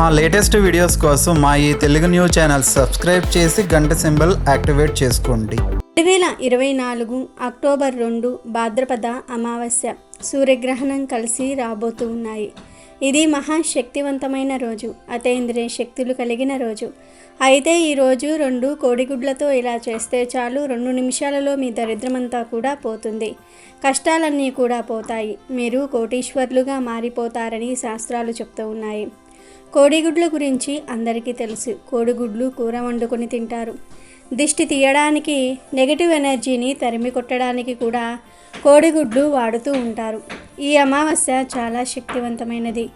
మా latest videos కోసం మా ఈ తెలుగు న్యూస్ ఛానల్ సబ్స్క్రైబ్ చేసి గంట సింబల్ యాక్టివేట్ చేసుకోండి. రెండు వేల ఇరవై నాలుగు అక్టోబర్ రెండు భాద్రపద అమావాస్య సూర్యగ్రహణం కలిసి రాబోతూ ఉన్నాయి. ఇది మహాశక్తివంతమైన రోజు అతేంద్రియ శక్తులు కలిగిన రోజు. అయితే ఈ రోజు రెండు కోడిగుడ్లతో ఇలా చేస్తే చాలు రెండు నిమిషాలలో మీ దరిద్రమంతా కూడా పోతుంది. కష్టాలన్నీ కూడా పోతాయి. మీరు కోటీశ్వర్లుగా మారిపోతారని శాస్త్రాలు చెప్తూ ఉన్నాయి. కోడిగుడ్ల గురించి అందరికీ తెలుసు. కోడిగుడ్లు కూర వండుకొని తింటారు. దిష్టి తీయడానికి నెగటివ్ ఎనర్జీని తరిమి కొట్టడానికి కూడా కోడిగుడ్లు వాడుతూ ఉంటారు. ఈ అమావాస్య చాలా శక్తివంతమైనది.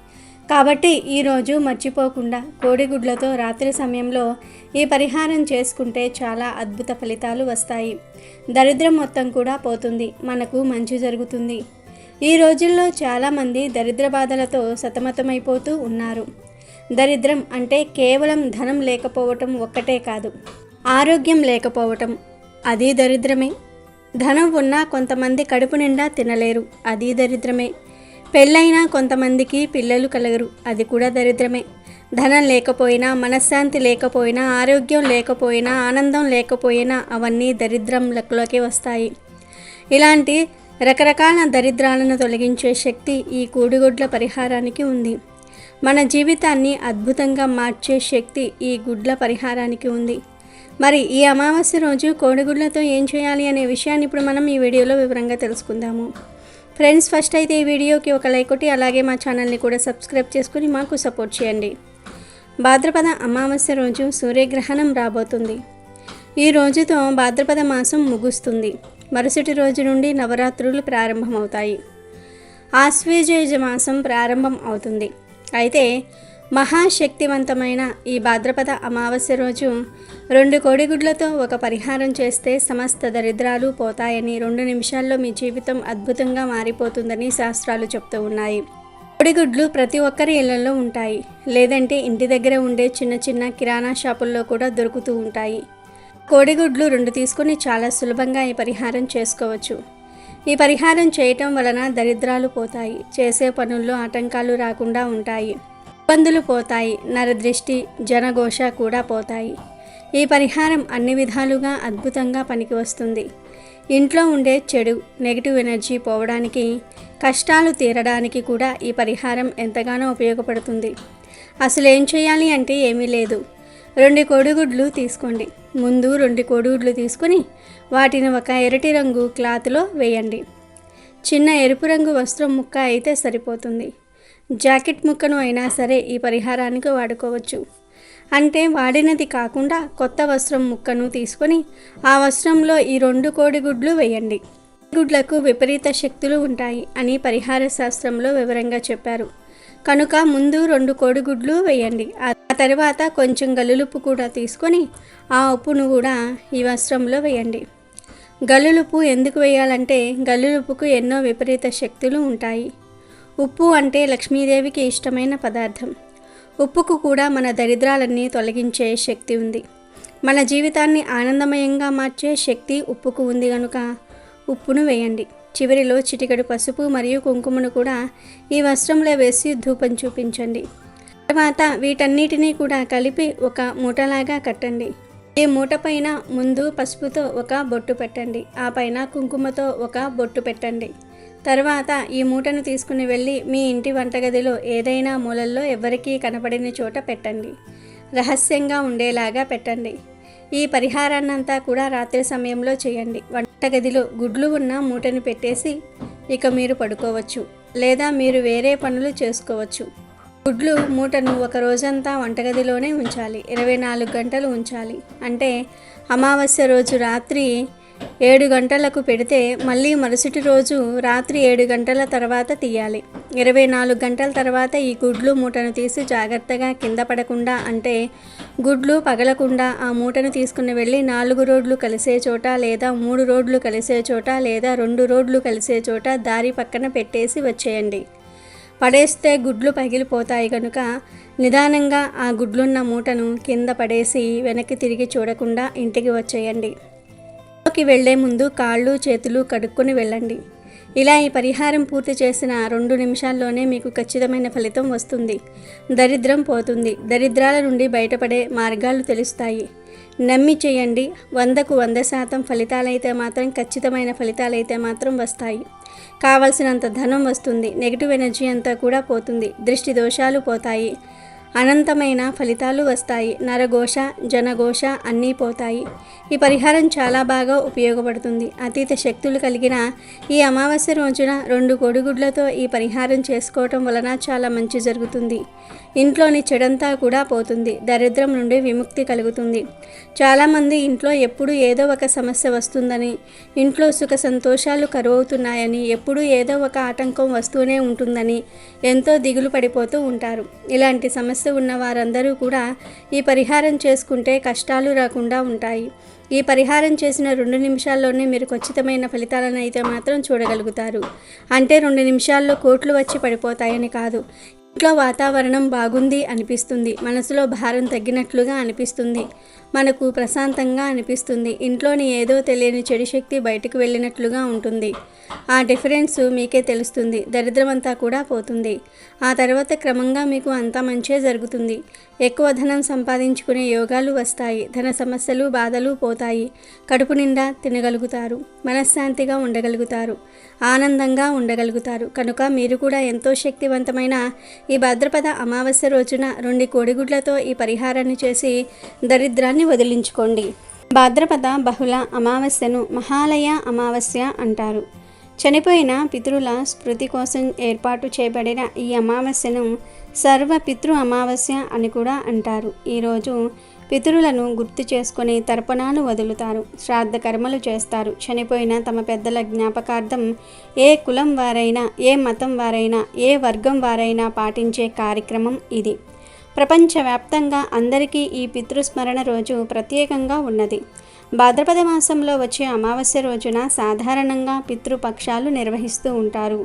కాబట్టి ఈరోజు మర్చిపోకుండా కోడిగుడ్లతో రాత్రి సమయంలో ఈ పరిహారం చేసుకుంటే చాలా అద్భుత ఫలితాలు వస్తాయి. దరిద్రం మొత్తం కూడా పోతుంది. మనకు మంచి జరుగుతుంది. ఈ రోజుల్లో చాలామంది దరిద్ర బాధలతో సతమతమైపోతూ ఉన్నారు. దరిద్రం అంటే కేవలం ధనం లేకపోవటం ఒక్కటే కాదు. ఆరోగ్యం లేకపోవటం అది దరిద్రమే. ధనం ఉన్నా కొంతమంది కడుపు నిండా తినలేరు అది దరిద్రమే. పెళ్ళైనా కొంతమందికి పిల్లలు కలగరు అది కూడా దరిద్రమే. ధనం లేకపోయినా మనశ్శాంతి లేకపోయినా ఆరోగ్యం లేకపోయినా ఆనందం లేకపోయినా అవన్నీ దరిద్రం లెక్కలోకి వస్తాయి. ఇలాంటి రకరకాల దరిద్రాలను తొలగించే శక్తి ఈ కూడిగుడ్ల పరిహారానికి ఉంది. మన జీవితాన్ని అద్భుతంగా మార్చే శక్తి ఈ గుడ్ల పరిహారానికి ఉంది. మరి ఈ అమావాస్య రోజు కోడిగుడ్లతో ఏం చేయాలి అనే విషయాన్ని ఇప్పుడు మనం ఈ వీడియోలో వివరంగా తెలుసుకుందాము. ఫ్రెండ్స్ ఫస్ట్ అయితే ఈ వీడియోకి ఒక లైక్ కొట్టి అలాగే మా ఛానల్ని కూడా సబ్స్క్రైబ్ చేసుకుని మాకు సపోర్ట్ చేయండి. భాద్రపద అమావాస్య రోజు సూర్యగ్రహణం రాబోతుంది. ఈ రోజుతో భాద్రపద మాసం ముగుస్తుంది. మరుసటి రోజు నుండి నవరాత్రులు ప్రారంభమవుతాయి. ఆశ్వేజయుజ మాసం ప్రారంభం అవుతుంది. అయితే మహాశక్తివంతమైన ఈ భాద్రపద అమావాస్య రోజు రెండు కోడిగుడ్లతో ఒక పరిహారం చేస్తే సమస్త దరిద్రాలు పోతాయని రెండు నిమిషాల్లో మీ జీవితం అద్భుతంగా మారిపోతుందని శాస్త్రాలు చెప్తూ ఉన్నాయి. కోడిగుడ్లు ప్రతి ఒక్కరి ఇళ్ళలో ఉంటాయి. లేదంటే ఇంటి దగ్గర ఉండే చిన్న చిన్న కిరాణా షాపుల్లో కూడా దొరుకుతూ ఉంటాయి. కోడిగుడ్లు రెండు తీసుకుని చాలా సులభంగా ఈ పరిహారం చేసుకోవచ్చు. ఈ పరిహారం చేయటం వలన దరిద్రాలు పోతాయి. చేసే పనుల్లో ఆటంకాలు రాకుండా ఉంటాయి. ఇబ్బందులు పోతాయి. నరదృష్టి జనఘోష కూడా పోతాయి. ఈ పరిహారం అన్ని విధాలుగా అద్భుతంగా పనికి వస్తుంది. ఇంట్లో ఉండే చెడు నెగిటివ్ ఎనర్జీ పోవడానికి కష్టాలు తీరడానికి కూడా ఈ పరిహారం ఎంతగానో ఉపయోగపడుతుంది. అసలు ఏం చేయాలి అంటే ఏమీ లేదు. రెండు కోడిగుడ్లు తీసుకోండి. ముందు రెండు కోడిగుడ్లు తీసుకొని వాటిని ఒక ఎరటి రంగు క్లాత్లో వేయండి. చిన్న ఎరుపు రంగు వస్త్రం ముక్క అయితే సరిపోతుంది. జాకెట్ ముక్కను అయినా సరే ఈ పరిహారానికి వాడుకోవచ్చు. అంటే వాడినది కాకుండా కొత్త వస్త్రం ముక్కను తీసుకొని ఆ వస్త్రంలో ఈ రెండు కోడిగుడ్లు వేయండి. గుడ్లకు విపరీత శక్తులు ఉంటాయి అని పరిహార శాస్త్రంలో వివరంగా చెప్పారు. కనుక ముందు రెండు కోడిగుడ్లు వేయండి. ఆ తర్వాత కొంచెం గలులుపు కూడా తీసుకొని ఆ ఉప్పును కూడా ఈ వస్త్రంలో వేయండి. గల్లులుప్పు ఎందుకు వేయాలంటే గల్లులుప్పుకు ఎన్నో విపరీత శక్తులు ఉంటాయి. ఉప్పు అంటే లక్ష్మీదేవికి ఇష్టమైన పదార్థం. ఉప్పుకు కూడా మన దరిద్రాలన్నీ తొలగించే శక్తి ఉంది. మన జీవితాన్ని ఆనందమయంగా మార్చే శక్తి ఉప్పుకు ఉంది కనుక ఉప్పును వేయండి. చివరిలో చిటికెడు పసుపు మరియు కుంకుమను కూడా ఈ వస్త్రంలో వేసి ధూపం చూపించండి. తర్వాత వీటన్నిటినీ కూడా కలిపి ఒక మూటలాగా కట్టండి. ఈ మూట పైన ముందు పసుపుతో ఒక బొట్టు పెట్టండి. ఆ పైన కుంకుమతో ఒక బొట్టు పెట్టండి. తర్వాత ఈ మూటను తీసుకుని వెళ్ళి మీ ఇంటి వంటగదిలో ఏదైనా మూలల్లో ఎవరికీ కనపడిన చోట పెట్టండి. రహస్యంగా ఉండేలాగా పెట్టండి. ఈ పరిహారాన్నంతా కూడా రాత్రి సమయంలో చేయండి. వంటగదిలో గుడ్లు ఉన్న మూటను పెట్టేసి ఇక మీరు పడుకోవచ్చు. లేదా మీరు వేరే పనులు చేసుకోవచ్చు. గుడ్లు మూటను ఒక రోజంతా వంటగదిలోనే ఉంచాలి. ఇరవై నాలుగు గంటలు ఉంచాలి. అంటే అమావాస్య రోజు రాత్రి ఏడు గంటలకు పెడితే మళ్ళీ మరుసటి రోజు రాత్రి ఏడు గంటల తర్వాత తీయాలి. ఇరవై నాలుగు గంటల తర్వాత ఈ గుడ్లు మూటను తీసి జాగ్రత్తగా కింద పడకుండా అంటే గుడ్లు పగలకుండా ఆ మూటను తీసుకుని వెళ్ళి నాలుగు రోడ్లు కలిసే చోట లేదా మూడు రోడ్లు కలిసే చోట లేదా రెండు రోడ్లు కలిసే చోట దారి పక్కన పెట్టేసి వచ్చేయండి. పడేస్తే గుడ్లు పగిలిపోతాయి కనుక నిదానంగా ఆ గుడ్లున్న మూటను కింద పడేసి వెనక్కి తిరిగి చూడకుండా ఇంటికి వచ్చేయండి. లోకి వెళ్ళే ముందు కాళ్ళు చేతులు కడుక్కొని వెళ్ళండి. ఇలా ఈ పరిహారం పూర్తి చేసిన రెండు నిమిషాల్లోనే మీకు ఖచ్చితమైన ఫలితం వస్తుంది. దరిద్రం పోతుంది. దరిద్రాల నుండి బయటపడే మార్గాలు తెలుస్తాయి. నమ్మి చేయండి. వందకు వంద శాతం ఫలితాలైతే మాత్రం ఖచ్చితమైన ఫలితాలైతే మాత్రం వస్తాయి. కావలసినంత ధనం వస్తుంది. నెగిటివ్ ఎనర్జీ అంతా కూడా పోతుంది. దృష్టి దోషాలు పోతాయి. అనంతమైన ఫలితాలు వస్తాయి. నరఘోష జనఘోష అన్నీ పోతాయి. ఈ పరిహారం చాలా బాగా ఉపయోగపడుతుంది. అతీత శక్తులు కలిగిన ఈ అమావాస్య రోజున రెండు కోడిగుడ్లతో ఈ పరిహారం చేసుకోవటం వలన చాలా మంచి జరుగుతుంది. ఇంట్లోని చెడంతా కూడా పోతుంది. దరిద్రం నుండి విముక్తి కలుగుతుంది. చాలామంది ఇంట్లో ఎప్పుడు ఏదో ఒక సమస్య వస్తుందని ఇంట్లో సుఖ సంతోషాలు కరువవుతున్నాయని ఎప్పుడూ ఏదో ఒక ఆటంకం వస్తూనే ఉంటుందని ఎంతో దిగులు పడిపోతూ ఉంటారు. ఇలాంటి సమస్య ఉన్న వారందరూ కూడా ఈ పరిహారం చేసుకుంటే కష్టాలు రాకుండా ఉంటాయి. ఈ పరిహారం చేసిన రెండు నిమిషాల్లోనే మీరు ఖచ్చితమైన ఫలితాలను అయితే మాత్రం చూడగలుగుతారు. అంటే రెండు నిమిషాల్లో కోట్లు వచ్చి పడిపోతాయని కాదు. ఇంట్లో వాతావరణం బాగుంది అనిపిస్తుంది. మనసులో భారం తగ్గినట్లుగా అనిపిస్తుంది. మనకు ప్రశాంతంగా అనిపిస్తుంది. ఇంట్లోని ఏదో తెలియని చెడు శక్తి బయటకు వెళ్ళినట్లుగా ఉంటుంది. ఆ డిఫరెన్స్ మీకే తెలుస్తుంది. దరిద్రమంతా కూడా పోతుంది. ఆ తర్వాత క్రమంగా మీకు అంతా మంచే జరుగుతుంది. ఎక్కువ ధనం సంపాదించుకునే యోగాలు వస్తాయి. ధన సమస్యలు బాధలు పోతాయి. కడుపు నిండా తినగలుగుతారు. మనశ్శాంతిగా ఉండగలుగుతారు. ఆనందంగా ఉండగలుగుతారు. కనుక మీరు కూడా ఎంతో శక్తివంతమైన ఈ భాద్రపద అమావాస్య రోజున రెండు కోడిగుడ్లతో ఈ పరిహారాన్ని చేసి దరిద్రాన్ని వదిలించుకోండి. భాద్రపద బహుళ అమావాస్యను మహాలయ అమావాస్య అంటారు. చనిపోయిన పితృల స్మృతి కోసం ఏర్పాటు చేయబడిన ఈ అమావాస్యను సర్వ పితృ అమావాస్య అని కూడా అంటారు. ఈరోజు పితరులను గుర్తు చేసుకొని తర్పణాలు వదులుతారు. శ్రాద్ధ కర్మలు చేస్తారు. చనిపోయిన తమ పెద్దల జ్ఞాపకార్థం ఏ కులం వారైనా ఏ మతం వారైనా ఏ వర్గం వారైనా పాటించే కార్యక్రమం ఇది. ప్రపంచవ్యాప్తంగా అందరికీ ఈ పితృస్మరణ రోజు ప్రత్యేకంగా ఉన్నది. భాద్రపద మాసంలో వచ్చే అమావాస్య రోజున సాధారణంగా పితృపక్షాలు నిర్వహిస్తూ ఉంటారు.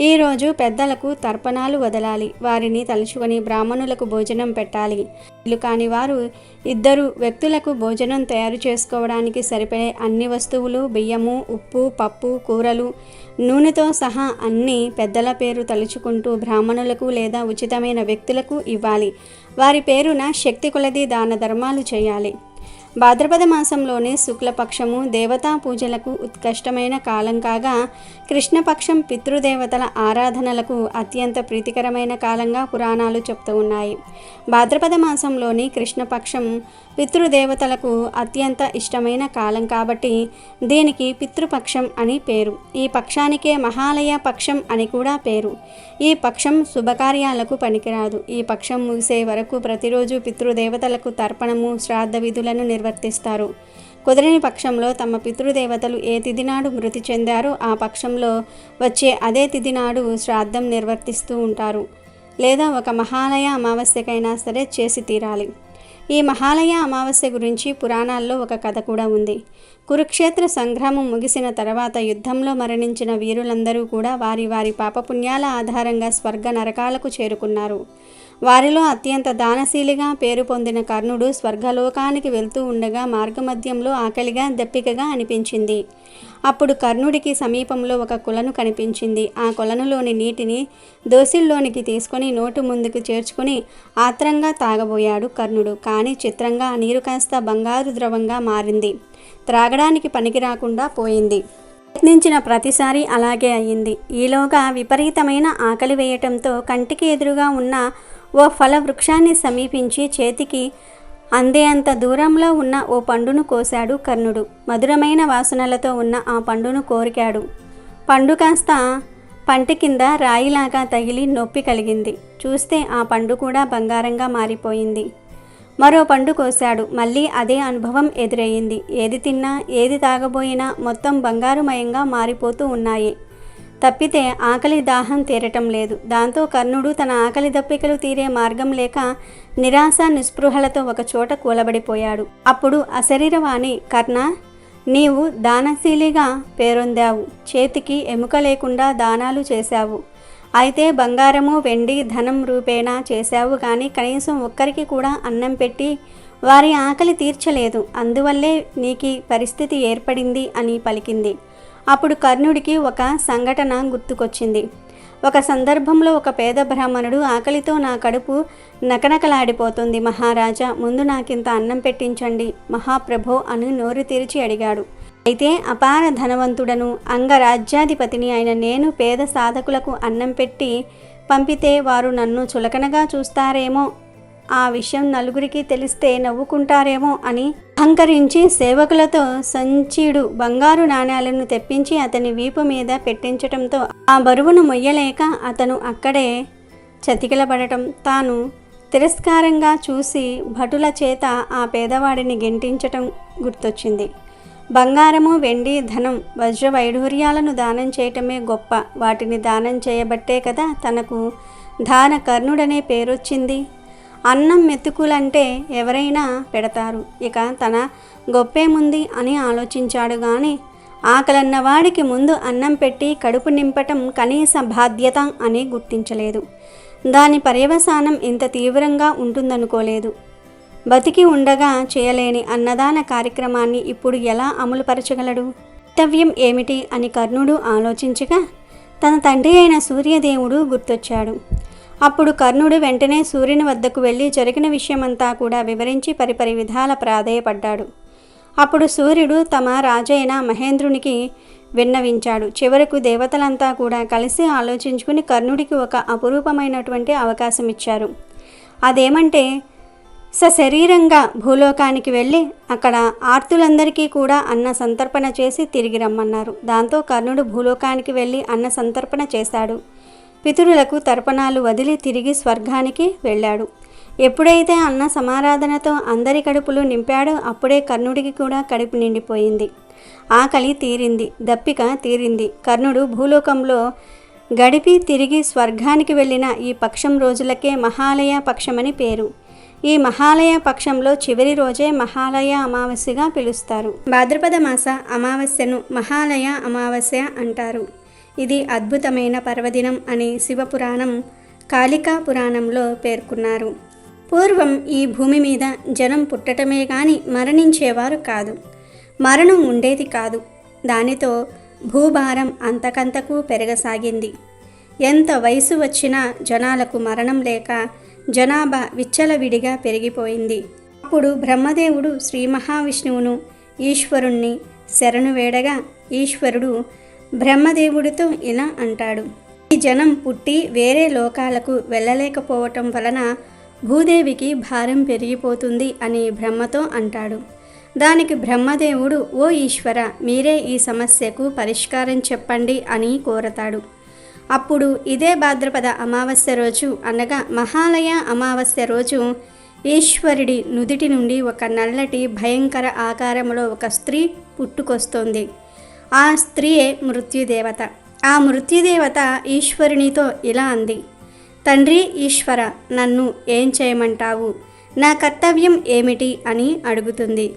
ఈ రోజు పెద్దలకు తర్పణాలు వదలాలి. వారిని తలుచుకొని బ్రాహ్మణులకు భోజనం పెట్టాలి. ఇల్లు కాని వారు ఇద్దరు వ్యక్తులకు భోజనం తయారు చేసుకోవడానికి సరిపడే అన్ని వస్తువులు బియ్యము ఉప్పు పప్పు కూరలు నూనెతో సహా అన్ని పెద్దల పేరు తలుచుకుంటూ బ్రాహ్మణులకు లేదా ఉచితమైన వ్యక్తులకు ఇవ్వాలి. వారి పేరున శక్తి కొలది దాన ధర్మాలు చేయాలి. భాద్రపద మాసంలోని శుక్లపక్షము దేవతా పూజలకు ఉత్కష్టమైన కాలం కాగా కృష్ణపక్షం పితృదేవతల ఆరాధనలకు అత్యంత ప్రీతికరమైన కాలంగా పురాణాలు చెప్తూ ఉన్నాయి. భాద్రపద మాసంలోని కృష్ణపక్షం పితృదేవతలకు అత్యంత ఇష్టమైన కాలం కాబట్టి దీనికి పితృపక్షం అని పేరు. ఈ పక్షానికే మహాలయ పక్షం అని కూడా పేరు. ఈ పక్షం శుభకార్యాలకు పనికిరాదు. ఈ పక్షం ముగిసే వరకు ప్రతిరోజు పితృదేవతలకు తర్పణము శ్రాద్ధ విధులను నిర్వర్తిస్తారు. కుదరని పక్షంలో తమ పితృదేవతలు ఏ తిథినాడు మృతి చెందారో ఆ పక్షంలో వచ్చే అదే తిథినాడు శ్రాద్ధం నిర్వర్తిస్తూ ఉంటారు. లేదా ఒక మహాలయ అమావాస్యకైనా సరే చేసి తీరాలి. ఈ మహాలయ అమావాస్య గురించి పురాణాల్లో ఒక కథ కూడా ఉంది. కురుక్షేత్ర సంగ్రామం ముగిసిన తర్వాత యుద్ధంలో మరణించిన వీరులందరూ కూడా వారి వారి పాపపుణ్యాల ఆధారంగా స్వర్గ నరకాలకు చేరుకున్నారు. వారిలో అత్యంత దానశీలిగా పేరు పొందిన కర్ణుడు స్వర్గలోకానికి వెళ్తూ ఉండగా మార్గమధ్యంలో ఆకలిగా దప్పికగా అనిపించింది. అప్పుడు కర్ణుడికి సమీపంలో ఒక కొలను కనిపించింది. ఆ కొలనులోని నీటిని దోసిల్లోనికి తీసుకొని నోటు ముందుకు చేర్చుకుని ఆత్రంగా తాగబోయాడు కర్ణుడు. కానీ చిత్రంగా ఆ నీరు కాస్త బంగారు ద్రవంగా మారింది. త్రాగడానికి పనికి రాకుండా పోయింది. ప్రయత్నించిన ప్రతిసారి అలాగే అయ్యింది ఈలోగా విపరీతమైన ఆకలి వేయటంతో కంటికి ఎదురుగా ఉన్న ఓ ఫల వృక్షాన్ని సమీపించి చేతికి అందే అంత దూరంలో ఉన్న ఓ పండును కోశాడు కర్ణుడు. మధురమైన వాసనలతో ఉన్న ఆ పండును కోరికాడు. పండు కాస్త పంట కింద రాయిలాగా తగిలి నొప్పి కలిగింది. చూస్తే ఆ పండు కూడా బంగారంగా మారిపోయింది. మరో పండు కోశాడు. మళ్ళీ అదే అనుభవం ఎదురయ్యింది. ఏది తిన్నా ఏది తాగబోయినా మొత్తం బంగారుమయంగా మారిపోతూ ఉన్నాయి. తప్పితే ఆకలి దాహం తీరటం లేదు. దాంతో కర్ణుడు తన ఆకలి దప్పికలు తీరే మార్గం లేక నిరాశ నిస్పృహలతో ఒకచోట కూలబడిపోయాడు. అప్పుడు అశరీరవాణి కర్ణ నీవు దానశీలిగా పేరొందావు. చేతికి ఎముక లేకుండా దానాలు చేశావు. అయితే బంగారము వెండి ధనం రూపేణా చేశావు కానీ కనీసం ఒక్కరికి కూడా అన్నం పెట్టి వారి ఆకలి తీర్చలేదు. అందువల్లే నీకు పరిస్థితి ఏర్పడింది అని పలికింది. అప్పుడు కర్ణుడికి ఒక సంఘటన గుర్తుకొచ్చింది. ఒక సందర్భంలో ఒక పేద బ్రాహ్మణుడు ఆకలితో నా కడుపు నకనకలాడిపోతుంది. మహారాజా ముందు నాకింత అన్నం పెట్టించండి మహాప్రభో అని నోరు తెరిచి అడిగాడు. అయితే అపార ధనవంతుడను అంగరాజ్యాధిపతిని అయిన నేను పేద సాధకులకు అన్నం పెట్టి పంపితే వారు నన్ను చులకనగా చూస్తారేమో ఆ విషయం నలుగురికి తెలిస్తే నవ్వుకుంటారేమో అని అహంకరించి సేవకులతో సంచీడు బంగారు నాణ్యాలను తెప్పించి అతని వీపు మీద పెట్టించటంతో ఆ బరువును మొయ్యలేక అతను అక్కడే చతికిలబడటం. తాను తిరస్కారంగా చూసి భటుల చేత ఆ పేదవాడిని గెంటించటం గుర్తొచ్చింది. బంగారము వెండి ధనం వజ్ర వైఢూర్యాలను దానం చేయటమే గొప్ప. వాటిని దానం చేయబట్టే కదా తనకు దాన కర్ణుడనే పేరొచ్చింది. అన్నం మెతుకులంటే ఎవరైనా పెడతారు. ఇక తన గొప్పేముంది అని ఆలోచించాడు గాని ఆకలన్నవాడికి ముందు అన్నం పెట్టి కడుపు నింపటం కనీస బాధ్యత అని గుర్తించలేదు. దాని పర్యవసానం ఇంత తీవ్రంగా ఉంటుందనుకోలేదు. బతికి ఉండగా చేయలేని అన్నదాన కార్యక్రమాన్ని ఇప్పుడు ఎలా అమలుపరచగలడు? కర్తవ్యం ఏమిటి అని కర్ణుడు ఆలోచించగా తన తండ్రి అయిన సూర్యదేవుడు గుర్తొచ్చాడు. అప్పుడు కర్ణుడు వెంటనే సూర్యుని వద్దకు వెళ్ళి జరిగిన విషయమంతా కూడా వివరించి పరిపరి విధాల ప్రాధేయపడ్డాడు. అప్పుడు సూర్యుడు తమ రాజైన మహేంద్రునికి విన్నవించాడు. చివరకు దేవతలంతా కూడా కలిసి ఆలోచించుకుని కర్ణుడికి ఒక అపురూపమైనటువంటి అవకాశం ఇచ్చారు అదేమంటే సశరీరంగా భూలోకానికి వెళ్ళి అక్కడ ఆర్తులందరికీ కూడా అన్న సంతర్పణ చేసి తిరిగి రమ్మన్నారు. దాంతో కర్ణుడు భూలోకానికి వెళ్ళి అన్న సంతర్పణ చేశాడు. పితరులకు తర్పణాలు వదిలి తిరిగి స్వర్గానికి వెళ్ళాడు. ఎప్పుడైతే అన్న సమారాధనతో అందరి కడుపులు నింపాడో అప్పుడే కర్ణుడికి కూడా కడుపు నిండిపోయింది. ఆకలి తీరింది దప్పిక తీరింది. కర్ణుడు భూలోకంలో గడిపి తిరిగి స్వర్గానికి వెళ్ళిన ఈ పక్షం రోజులకే మహాలయ పక్షమని పేరు. ఈ మహాలయ పక్షంలో చివరి రోజే మహాలయ అమావాస్యగా పిలుస్తారు. భాద్రపద మాస అమావాస్యను మహాలయ అమావాస్య అంటారు. ఇది అద్భుతమైన పర్వదినం అని శివపురాణం కాళికా పురాణంలో పేర్కొన్నారు. పూర్వం ఈ భూమి మీద జనం పుట్టటమే గాని మరణించేవారు కాదు. మరణం ఉండేది కాదు. దానితో భూభారం అంతకంతకు పెరగసాగింది. ఎంత వయసు వచ్చినా జనాలకు మరణం లేక జనాభా విచ్చలవిడిగా పెరిగిపోయింది. అప్పుడు బ్రహ్మదేవుడు శ్రీ మహావిష్ణువును ఈశ్వరుణ్ణి శరణు వేడగా ఈశ్వరుడు బ్రహ్మదేవుడితో ఇలా అంటాడు. ఈ జనం పుట్టి వేరే లోకాలకు వెళ్ళలేకపోవటం వలన భూదేవికి భారం పెరిగిపోతుంది అని బ్రహ్మతో అంటాడు. దానికి బ్రహ్మదేవుడు ఓ ఈశ్వర మీరే ఈ సమస్యకు పరిష్కారం చెప్పండి అని కోరతాడు. అప్పుడు ఇదే భాద్రపద అమావాస్య రోజు అనగా మహాలయ అమావాస్య రోజు ఈశ్వరుడి నుదిటి నుండి ఒక నల్లటి భయంకర ఆకారంలో ఒక స్త్రీ పుట్టుకొస్తోంది. ఆ స్త్రీయే మృత్యుదేవత. ఆ మృత్యుదేవత ఈశ్వరునితో ఇలా అంది. తండ్రి ఈశ్వర నన్ను ఏం చేయమంటావు? నా కర్తవ్యం ఏమిటి? అని అడుగుతుంది.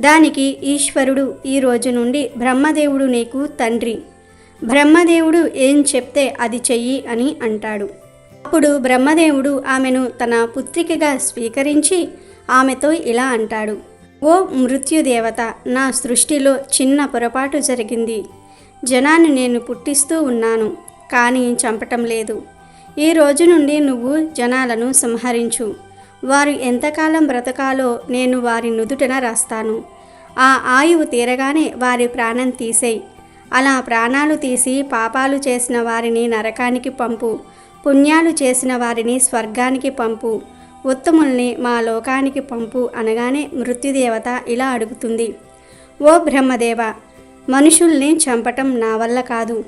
దానికి ఈశ్వరుడు ఈ రోజు నుండి బ్రహ్మదేవుడు నీకు తండ్రి. బ్రహ్మదేవుడు ఏం చెప్తే అది చెయ్యి అని అంటాడు. అప్పుడు బ్రహ్మదేవుడు ఆమెను తన పుత్రికగా స్వీకరించి ఆమెతో ఇలా అంటాడు. ఓ మృత్యుదేవత నా సృష్టిలో చిన్న పొరపాటు జరిగింది. జనాన్ని నేను పుట్టిస్తూ ఉన్నాను కానీ చంపటం లేదు. ఈ రోజు నుండి నువ్వు జనాలను సంహరించు. వారు ఎంతకాలం బ్రతకాలో నేను వారి నుదుటన రాస్తాను. ఆ ఆయువు తీరగానే వారి ప్రాణం తీసేయి. అలా ప్రాణాలు తీసి పాపాలు చేసిన వారిని నరకానికి పంపు. పుణ్యాలు చేసిన వారిని స్వర్గానికి పంపు. ఉత్తముల్ని మా లోకానికి పంపు అనగానే మృత్యుదేవత ఇలా అడుగుతుంది. ఓ బ్రహ్మదేవ మనుషుల్ని చంపటం నా వల్ల కాదు.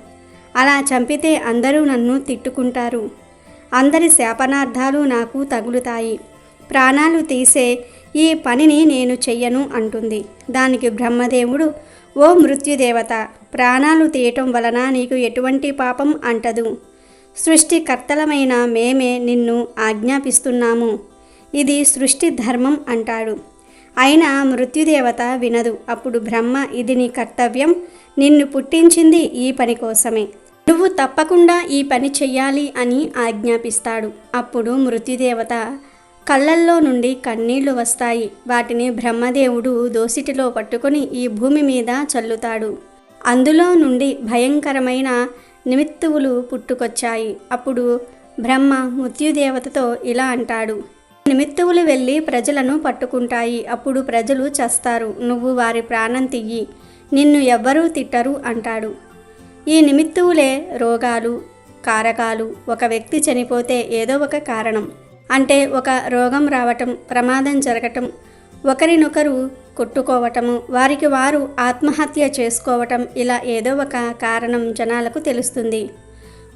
అలా చంపితే అందరూ నన్ను తిట్టుకుంటారు. అందరి శాపనార్థాలు నాకు తగులుతాయి. ప్రాణాలు తీసే ఈ పనిని నేను చెయ్యను అంటుంది. దానికి బ్రహ్మదేవుడు ఓ మృత్యుదేవత ప్రాణాలు తీయటం వలన నీకు ఎటువంటి పాపం అంటదు. సృష్టికర్తలమైన మేమే నిన్ను ఆజ్ఞాపిస్తున్నాము. ఇది సృష్టి ధర్మం అంటాడు. అయినా మృత్యుదేవత వినదు. అప్పుడు బ్రహ్మ ఇది నీ కర్తవ్యం. నిన్ను పుట్టించింది ఈ పని కోసమే. నువ్వు తప్పకుండా ఈ పని చెయ్యాలి అని ఆజ్ఞాపిస్తాడు. అప్పుడు మృత్యుదేవత కళ్ళల్లో నుండి కన్నీళ్ళు వస్తాయి. వాటిని బ్రహ్మదేవుడు దోసిటిలో పట్టుకొని ఈ భూమి మీద చల్లుతాడు. అందులో నుండి భయంకరమైన నిమిత్తువులు పుట్టుకొచ్చాయి. అప్పుడు బ్రహ్మ మృత్యుదేవతతో ఇలా అంటాడు. నిమిత్తువులు వెళ్ళి ప్రజలను పట్టుకుంటాయి. అప్పుడు ప్రజలు చస్తారు. నువ్వు వారి ప్రాణం తియ్యి. నిన్ను ఎవ్వరూ తిట్టరు అంటాడు. ఈ నిమిత్తువులే రోగాలు కారకాలు. ఒక వ్యక్తి చనిపోతే ఏదో ఒక కారణం. అంటే ఒక రోగం రావటం ప్రమాదం జరగటం. ఒకరినొకరు కొట్టుకోవటము వారికి వారు ఆత్మహత్య చేసుకోవటం ఇలా ఏదో ఒక కారణం జనాలకు తెలుస్తుంది.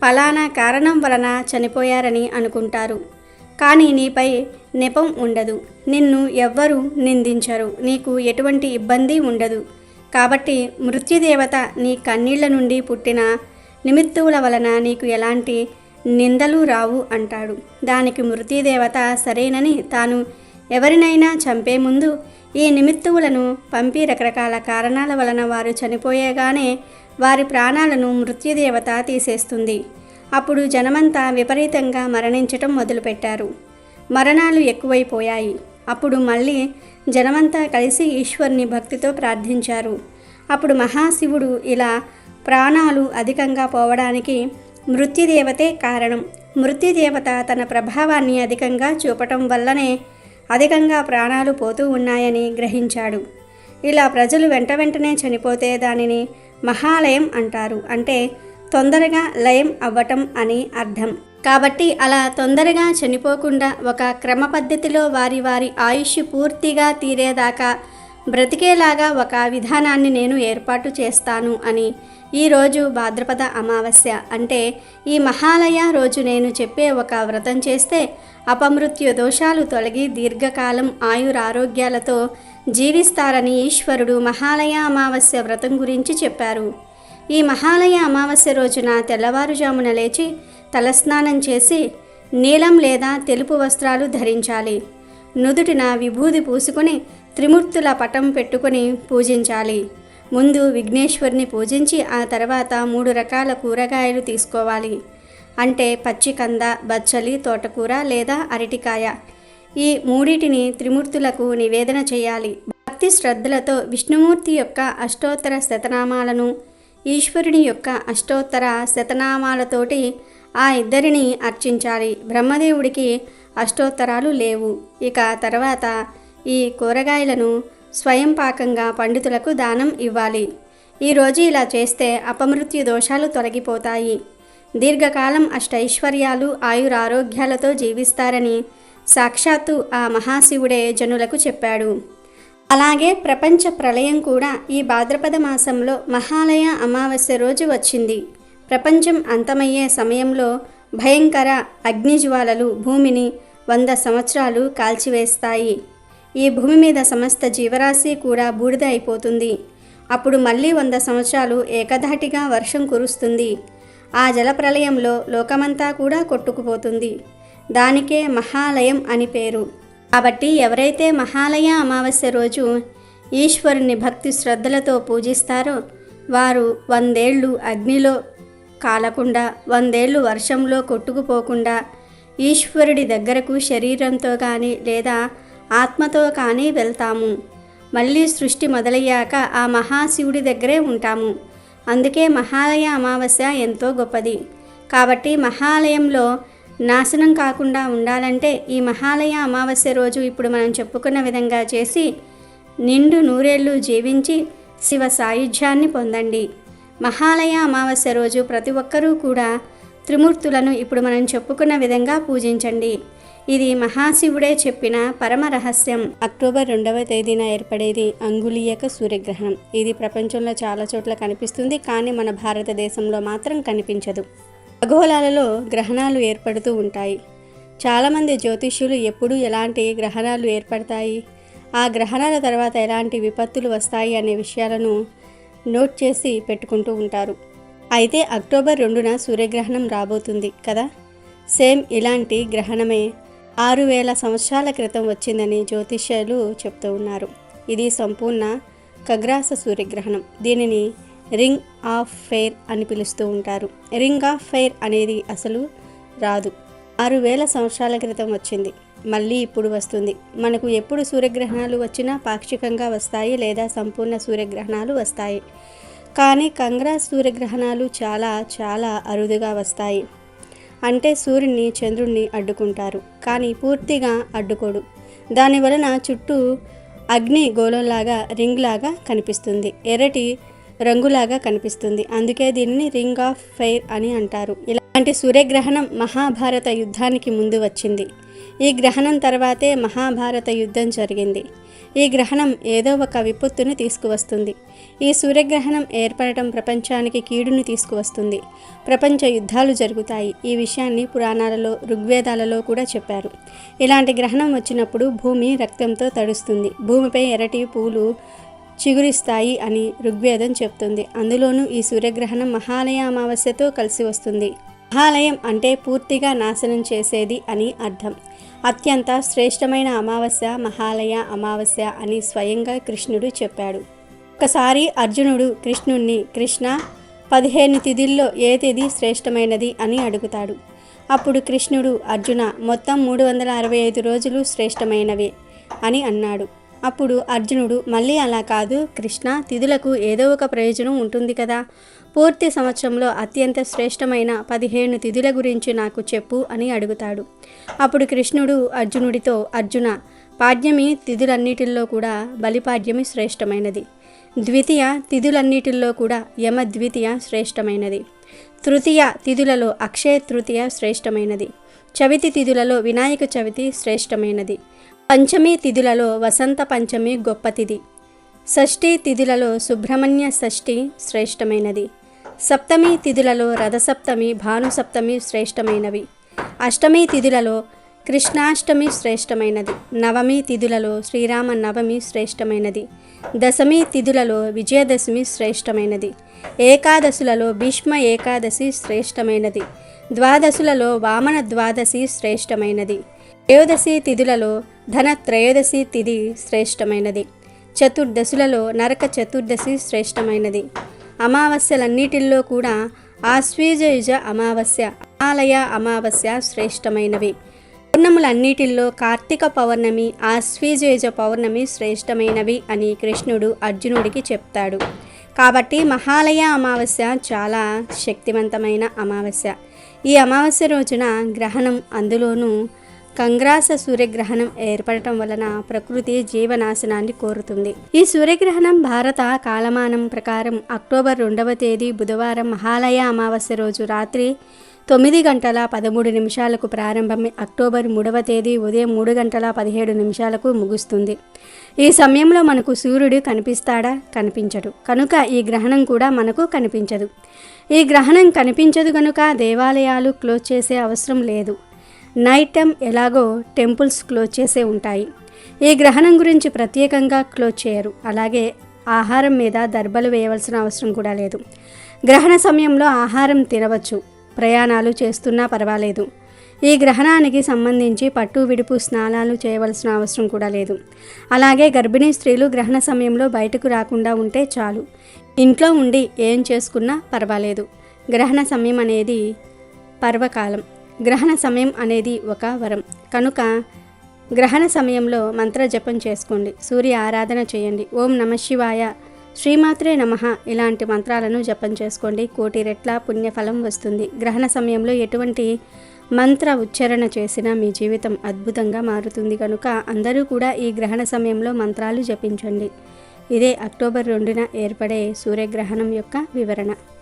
ఫలానా కారణం వలన చనిపోయారని అనుకుంటారు. కానీ నీపై నెపం ఉండదు. నిన్ను ఎవ్వరూ నిందించరు. నీకు ఎటువంటి ఇబ్బంది ఉండదు. కాబట్టి మృత్యుదేవత నీ కన్నీళ్ళ నుండి పుట్టిన నిమిత్తువుల వలన నీకు ఎలాంటి నిందలు రావు అంటాడు. దానికి మృత్యుదేవత సరేనని తాను ఎవరినైనా చంపే ముందు ఈ నిమిత్తువులను పంపి రకరకాల కారణాల వలన వారు చనిపోయేగానే వారి ప్రాణాలను మృత్యుదేవత తీసేస్తుంది. అప్పుడు జనమంతా విపరీతంగా మరణించటం మొదలుపెట్టారు. మరణాలు ఎక్కువైపోయాయి. అప్పుడు మళ్ళీ జనమంతా కలిసి ఈశ్వరుని భక్తితో ప్రార్థించారు. అప్పుడు మహాశివుడు ఇలా ప్రాణాలు అధికంగా పోవడానికి మృత్యుదేవతే కారణం. మృత్యుదేవత తన ప్రభావాన్ని అధికంగా చూపటం వల్లనే అధికంగా ప్రాణాలు పోతూ ఉన్నాయని గ్రహించాడు. ఇలా ప్రజలు వెంట వెంటనే చనిపోతే దానిని మహాలయం అంటారు. అంటే తొందరగా లయం అవ్వటం అని అర్థం. కాబట్టి అలా తొందరగా చనిపోకుండా ఒక క్రమ పద్ధతిలో వారి వారి ఆయుష్ పూర్తిగా తీరేదాకా బ్రతికేలాగా ఒక విధానాన్ని నేను ఏర్పాటు చేస్తాను అని ఈరోజు భాద్రపద అమావాస్య అంటే ఈ మహాలయ రోజు నేను చెప్పే ఒక వ్రతం చేస్తే అపమృత్యు దోషాలు తొలగి దీర్ఘకాలం ఆయురారోగ్యాలతో జీవిస్తారని ఈశ్వరుడు మహాలయ అమావాస్య వ్రతం గురించి చెప్పారు. ఈ మహాలయ అమావాస్య రోజున తెల్లవారుజామున లేచి తలస్నానం చేసి నీలం లేదా తెలుపు వస్త్రాలు ధరించాలి. నుదుటిన విభూది పూసుకొని త్రిమూర్తుల పటం పెట్టుకొని పూజించాలి. ముందు విఘ్నేశ్వరిని పూజించి ఆ తర్వాత మూడు రకాల కూరగాయలు తీసుకోవాలి. అంటే పచ్చికంద బచ్చలి తోటకూర లేదా అరటికాయ. ఈ మూడిటిని త్రిమూర్తులకు నివేదన చేయాలి. భక్తి శ్రద్ధలతో విష్ణుమూర్తి యొక్క అష్టోత్తర శతనామాలను ఈశ్వరుని యొక్క అష్టోత్తర శతనామాలతోటి ఆ ఇద్దరిని అర్చించాలి. బ్రహ్మదేవుడికి అష్టోత్తరాలు లేవు. ఇక తర్వాత ఈ కూరగాయలను స్వయం పాకంగా పండితులకు దానం ఇవ్వాలి. ఈరోజు ఇలా చేస్తే అపమృత్యు దోషాలు తొలగిపోతాయి. దీర్ఘకాలం అష్టైశ్వర్యాలు ఆయురారోగ్యాలతో జీవిస్తారని సాక్షాత్తు ఆ మహాశివుడే జనులకు చెప్పాడు. అలాగే ప్రపంచ ప్రళయం కూడా ఈ భాద్రపద మాసంలో మహాలయ అమావాస్య రోజు వచ్చింది. ప్రపంచం అంతమయ్యే సమయంలో భయంకర అగ్నిజ్వాలలు భూమిని వంద సంవత్సరాలు కాల్చివేస్తాయి. ఈ భూమి మీద సమస్త జీవరాశి కూడా బూడిద అయిపోతుంది. అప్పుడు మళ్ళీ వంద సంవత్సరాలు ఏకధాటిగా వర్షం కురుస్తుంది. ఆ జలప్రలయంలో లోకమంతా కూడా కొట్టుకుపోతుంది. దానికే మహాలయం అని పేరు. కాబట్టి ఎవరైతే మహాలయ అమావాస్య రోజు ఈశ్వరుని భక్తి శ్రద్ధలతో పూజిస్తారో వారు వందేళ్ళు అగ్నిలో కాలకుండా వందేళ్ళు వర్షంలో కొట్టుకుపోకుండా ఈశ్వరుడి దగ్గరకు శరీరంతో కానీ లేదా ఆత్మతో కానీ వెళ్తాము. మళ్ళీ సృష్టి మొదలయ్యాక ఆ మహాశివుడి దగ్గరే ఉంటాము. అందుకే మహాలయ అమావాస్య ఎంతో గొప్పది. కాబట్టి మహాలయంలో నాశనం కాకుండా ఉండాలంటే ఈ మహాలయ అమావాస్య రోజు ఇప్పుడు మనం చెప్పుకున్న విధంగా చేసి నిండు నూరేళ్ళు జీవించి శివ సాయుధ్యాన్ని పొందండి. మహాలయ అమావాస్య రోజు ప్రతి ఒక్కరూ కూడా త్రిమూర్తులను ఇప్పుడు మనం చెప్పుకున్న విధంగా పూజించండి. ఇది మహాశివుడే చెప్పిన పరమ రహస్యం. అక్టోబర్ రెండవ తేదీన ఏర్పడేది అంగుళీయక సూర్యగ్రహణం. ఇది ప్రపంచంలో చాలా చోట్ల కనిపిస్తుంది కానీ మన భారతదేశంలో మాత్రం కనిపించదు. ఖగోళాలలో గ్రహణాలు ఏర్పడుతూ ఉంటాయి. చాలామంది జ్యోతిష్యులు ఎప్పుడు ఎలాంటి గ్రహణాలు ఏర్పడతాయి? ఆ గ్రహణాల తర్వాత ఎలాంటి విపత్తులు వస్తాయి అనే విషయాలను నోట్ చేసి పెట్టుకుంటూ ఉంటారు. అయితే అక్టోబర్ రెండున సూర్యగ్రహణం రాబోతుంది కదా? సేమ్ ఇలాంటి గ్రహణమే ఆరు వేల సంవత్సరాల క్రితం వచ్చిందని జ్యోతిష్యులు చెప్తూ ఉన్నారు. ఇది సంపూర్ణ కగ్రాస సూర్యగ్రహణం. దీనిని రింగ్ ఆఫ్ ఫెయిర్ అని పిలుస్తూ ఉంటారు. రింగ్ ఆఫ్ ఫెయిర్ అనేది అసలు రాదు. ఆరు వేల సంవత్సరాల క్రితం వచ్చింది. మళ్ళీ ఇప్పుడు వస్తుంది. మనకు ఎప్పుడు సూర్యగ్రహణాలు వచ్చినా పాక్షికంగా వస్తాయి లేదా సంపూర్ణ సూర్యగ్రహణాలు వస్తాయి. కానీ కంగ్రాస్ సూర్యగ్రహణాలు చాలా చాలా అరుదుగా వస్తాయి. అంటే సూర్యుని చంద్రుణ్ణి అడ్డుకుంటారు కానీ పూర్తిగా అడ్డుకోడు. దాని వలన చుట్టూ అగ్ని గోళంలాగా రింగ్ లాగా కనిపిస్తుంది. ఎర్రటి రంగులాగా కనిపిస్తుంది. అందుకే దీనిని రింగ్ ఆఫ్ ఫైర్ అని అంటారు. ఇలాంటి సూర్యగ్రహణం మహాభారత యుద్ధానికి ముందు వచ్చింది. ఈ గ్రహణం తర్వాతే మహాభారత యుద్ధం జరిగింది. ఈ గ్రహణం ఏదో ఒక విపత్తును తీసుకువస్తుంది. ఈ సూర్యగ్రహణం ఏర్పడటం ప్రపంచానికి కీడును తీసుకువస్తుంది. ప్రపంచ యుద్ధాలు జరుగుతాయి. ఈ విషయాన్ని పురాణాలలో ఋగ్వేదాలలో కూడా చెప్పారు. ఇలాంటి గ్రహణం వచ్చినప్పుడు భూమి రక్తంతో తడుస్తుంది. భూమిపై ఎరటి పూలు చిగురిస్తాయి అని ఋగ్వేదం చెప్తుంది. అందులోనూ ఈ సూర్యగ్రహణం మహాలయ అమావాస్యతో కలిసి వస్తుంది. మహాలయం అంటే పూర్తిగా నాశనం చేసేది అని అర్థం. అత్యంత శ్రేష్టమైన అమావాస్య మహాలయ అమావాస్య అని స్వయంగా కృష్ణుడు చెప్పాడు. ఒకసారి అర్జునుడు కృష్ణుణ్ణి కృష్ణ పదిహేను తిథుల్లో ఏ తిథి శ్రేష్టమైనది? అని అడుగుతాడు. అప్పుడు కృష్ణుడు అర్జున మొత్తం మూడు వందల అరవై ఐదు రోజులు శ్రేష్టమైనవే అని అన్నాడు. అప్పుడు అర్జునుడు మళ్ళీ అలా కాదు కృష్ణ తిథులకు ఏదో ఒక ప్రయోజనం ఉంటుంది కదా. పూర్తి సంవత్సరంలో అత్యంత శ్రేష్టమైన పదిహేను తిథుల గురించి నాకు చెప్పు అని అడుగుతాడు. అప్పుడు కృష్ణుడు అర్జునుడితో అర్జున పాడ్యమి తిథులన్నిటిల్లో కూడా బలిపాడ్యమి శ్రేష్టమైనది. ద్వితీయ తిథులన్నిటిల్లో కూడా యమ ద్వితీయ శ్రేష్టమైనది. తృతీయ తిథులలో అక్షయ తృతీయ శ్రేష్టమైనది. చవితి తిథులలో వినాయక చవితి శ్రేష్టమైనది. పంచమి తిథులలో వసంత పంచమి గొప్ప తిథి. షష్ఠీ తిథులలో సుబ్రహ్మణ్య షష్ఠి శ్రేష్టమైనది. సప్తమి తిథులలో రథసప్తమి భానుసప్తమి శ్రేష్టమైనవి. అష్టమి తిథులలో కృష్ణాష్టమి శ్రేష్టమైనది. నవమి తిథులలో శ్రీరామ నవమి శ్రేష్టమైనది. దశమి తిథులలో విజయదశమి శ్రేష్టమైనది. ఏకాదశులలో భీష్మ ఏకాదశి శ్రేష్టమైనది. ద్వాదశులలో వామన ద్వాదశి శ్రేష్టమైనది. త్రయోదశి తిథులలో ధన త్రయోదశి తిథి శ్రేష్టమైనది. చతుర్దశులలో నరక చతుర్దశి శ్రేష్టమైనది. అమావాస్యలన్నిటిల్లో కూడా ఆశ్వీజయుజ అమావాస్య ఆలయ అమావాస్య శ్రేష్టమైనవి. పౌర్ణములన్నిటిల్లో కార్తీక పౌర్ణమి ఆశ్వీజయుజ పౌర్ణమి శ్రేష్టమైనవి అని కృష్ణుడు అర్జునుడికి చెప్తాడు. కాబట్టి మహాలయ అమావాస్య చాలా శక్తివంతమైన అమావాస్య. ఈ అమావాస్య రోజున గ్రహణం అందులోనూ కంగ్రాస సూర్యగ్రహణం ఏర్పడటం వలన ప్రకృతి జీవనాశనాన్ని కోరుతుంది. ఈ సూర్యగ్రహణం భారత కాలమానం ప్రకారం అక్టోబర్ రెండవ తేదీ బుధవారం మహాలయ అమావాస్య రోజు రాత్రి తొమ్మిది గంటల పదమూడు నిమిషాలకు ప్రారంభమై అక్టోబర్ మూడవ తేదీ ఉదయం మూడు గంటల పదిహేడు నిమిషాలకు ముగుస్తుంది. ఈ సమయంలో మనకు సూర్యుడు కనిపిస్తాడా? కనిపించడు. కనుక ఈ గ్రహణం కూడా మనకు కనిపించదు. ఈ గ్రహణం కనిపించదు కనుక దేవాలయాలు క్లోజ్ చేసే అవసరం లేదు. నైట్ టైం ఎలాగో టెంపుల్స్ క్లోజ్ చేసే ఉంటాయి. ఈ గ్రహణం గురించి ప్రత్యేకంగా క్లోజ్ చేయరు. అలాగే ఆహారం మీద దర్బలు వేయవలసిన అవసరం కూడా లేదు. గ్రహణ సమయంలో ఆహారం తినవచ్చు. ప్రయాణాలు చేస్తున్నా పర్వాలేదు. ఈ గ్రహణానికి సంబంధించి పట్టు విడుపు స్నానాలు చేయవలసిన అవసరం కూడా లేదు. అలాగే గర్భిణీ స్త్రీలు గ్రహణ సమయంలో బయటకు రాకుండా ఉంటే చాలు. ఇంట్లో ఉండి ఏం చేసుకున్నా పర్వాలేదు. గ్రహణ సమయం అనేది పర్వకాలం. గ్రహణ సమయం అనేది ఒక వరం. కనుక గ్రహణ సమయంలో మంత్ర జపం చేసుకోండి. సూర్య ఆరాధన చేయండి. ఓం నమ శివాయ. శ్రీమాత్రే నమ. ఇలాంటి మంత్రాలను జపం చేసుకోండి. కోటి రెట్ల పుణ్యఫలం వస్తుంది. గ్రహణ సమయంలో ఎటువంటి మంత్ర ఉచ్చారణ చేసినా మీ జీవితం అద్భుతంగా మారుతుంది. కనుక అందరూ కూడా ఈ గ్రహణ సమయంలో మంత్రాలు జపించండి. ఇదే అక్టోబర్ రెండున ఏర్పడే సూర్యగ్రహణం యొక్క వివరణ.